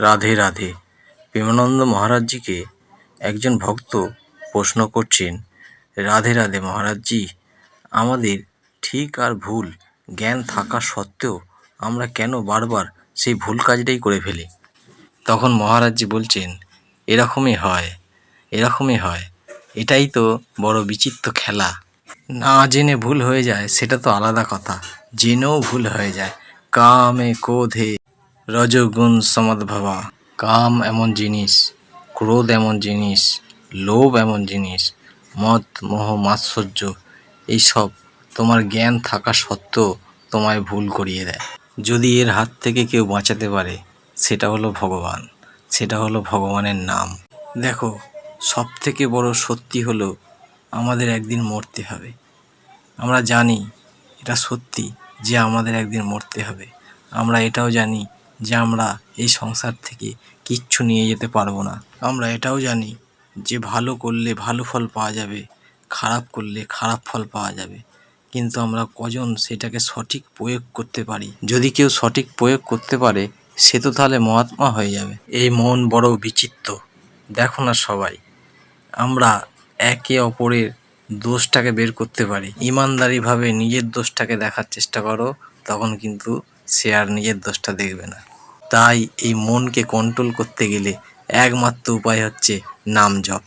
রাধে রাধে। প্রেমানন্দ মহারাজজিকে একজন ভক্ত প্রশ্ন করছেন, রাধে রাধে মহারাজজি, আমাদের ঠিক আর ভুল জ্ঞান থাকা সত্ত্বেও আমরা কেন বারবার সেই ভুল কাজটাই করে ফেলি? তখন মহারাজজি বলছেন, এরকমই হয় এরকমই হয়, এটাই তো বড় বিচিত্র খেলা। না জেনে ভুল হয়ে যায়, সেটা তো আলাদা কথা। জেনেও ভুল হয়ে যায়। কামে, ক্রোধে রজগুণ সমদ্ভবা কাম এমন জিনিস, ক্রোধ এমন জিনিস, লোভ এমন জিনিস, মদ, মোহ, মাৎসর্য, এইসব তোমার জ্ঞান থাকা সত্ত্বেও তোমায় ভুল করিয়ে দেয়। যদি এর হাত থেকে কেউ বাঁচাতে পারে, সেটা হলো ভগবান, সেটা হলো ভগবানের নাম। দেখো সব থেকে বড় সত্যি হলো, আমাদের একদিন মরতে হবে। আমরা জানি এটা সত্যি যে আমাদের একদিন মরতে হবে। আমরা এটাও জানি যে আমরা এই সংসার থেকে কিচ্ছু নিয়ে যেতে পারব না। আমরা এটাও জানি যে ভালো করলে ভালো ফল পাওয়া যাবে, খারাপ করলে খারাপ ফল পাওয়া যাবে। কিন্তু আমরা কজন সেটাকে সঠিক প্রয়োগ করতে পারি? যদি কেউ সঠিক প্রয়োগ করতে পারে, সে তো তাহলে মহাত্মা হয়ে যাবে। এই মন বড় বিচিত্র। দেখো না সবাই, আমরা একে অপরের দোষটাকে বের করতে পারি। ইমানদারিভাবে নিজের দোষটাকে দেখার চেষ্টা করো, তখন কিন্তু সে আর নিজের দোষটা দেখবে না। তাই এই মনকে কন্ট্রোল করতে গেলে একমাত্র উপায় হচ্ছে নাম জপ।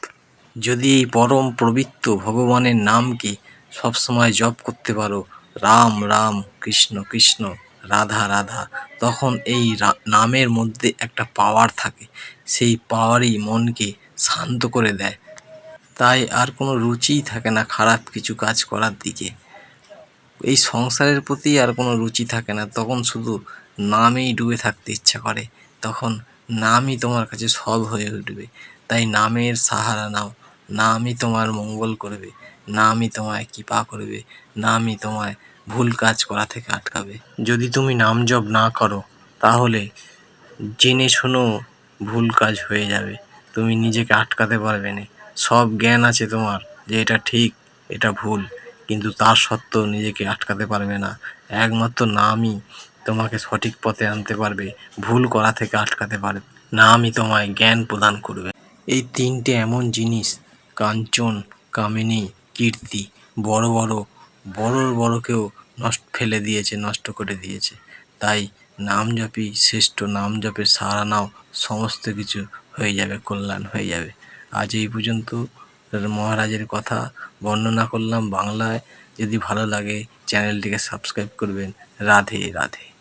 যদি এই পরম পবিত্র ভগবানের নামকে সবসময় জপ করতে পারো, রাম রাম, কৃষ্ণ কৃষ্ণ, রাধা রাধা, তখন এই নামের মধ্যে একটা পাওয়ার থাকে। সেই পাওয়ারই মনকে শান্ত করে দেয়। তাই আর কোনো রুচিই থাকে না খারাপ কিছু কাজ করার দিকে। এই সংসারের প্রতি আর কোনো রুচি থাকে না। তখন শুধু নামেই ডুবে থাকতে ইচ্ছা করে। তখন নামই তোমার কাছে সব হয়ে উঠবে। তাই নামের সাহারা নাও। নামই তোমার মঙ্গল করবে। নামই তোমায় কৃপা করবে। নামই তোমায় ভুল কাজ করা থেকে আটকাবে। যদি তুমি নাম জপ না করো, তাহলে জেনে শুনো ভুল কাজ হয়ে যাবে। তুমি নিজেকে আটকাতে পারবে না। সব জ্ঞান আছে তোমার যে এটা ঠিক, এটা ভুল। কিন্তু তার সত্ত্বেও নিজেকে আটকাতে পারবে না। একমাত্র নামই তোমাকে সঠিক পথে আনতে পারবে, ভুল করা থেকে আটকাতে পারবে। নামই তোমায় জ্ঞান প্রদান করবে। এই তিনটে এমন জিনিস, কাঞ্চন, কামিনী, কীর্তি, বড় বড় বড় বড়কেও নষ্ট, ফেলে দিয়েছে, নষ্ট করে দিয়েছে। তাই নাম জপই শ্রেষ্ঠ নাম জপের সাহারা নাও, সমস্ত কিছু হয়ে যাবে, কল্যাণ হয়ে যাবে। আজ এই পর্যন্ত মহারাজের কথা বর্ণনা করলাম। বাংলায় যদি ভালো লাগে চ্যানেলটিকে সাবস্ক্রাইব করবেন। রাধে রাধে।